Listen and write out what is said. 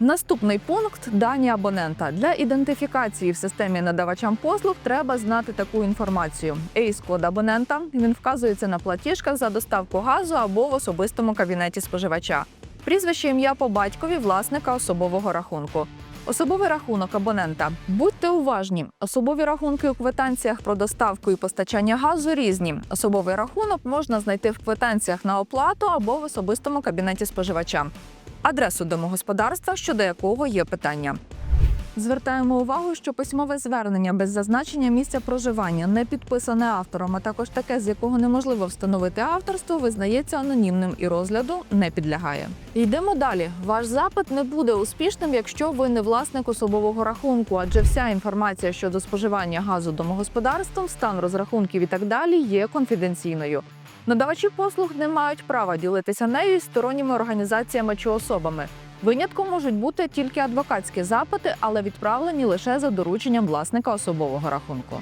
Наступний пункт дані абонента. Для ідентифікації в системі надавачам послуг треба знати таку інформацію. ейс код абонента він вказується на платіжках за доставку газу або в особистому кабінеті споживача. Прізвище ім'я по батькові власника особового рахунку. Особовий рахунок абонента. Будьте уважні. Особові рахунки у квитанціях про доставку і постачання газу різні. Особовий рахунок можна знайти в квитанціях на оплату або в особистому кабінеті споживача. Адресу домогосподарства, щодо якого є питання. Звертаємо увагу, що письмове звернення без зазначення місця проживання, не підписане автором, а також таке, з якого неможливо встановити авторство, визнається анонімним і розгляду не підлягає. Йдемо далі. Ваш запит не буде успішним, якщо ви не власник особового рахунку, адже вся інформація щодо споживання газу домогосподарством, стан розрахунків і так далі є конфіденційною. Надавачі послуг не мають права ділитися нею із сторонніми організаціями чи особами. Винятком можуть бути тільки адвокатські запити, але відправлені лише за дорученням власника особового рахунку.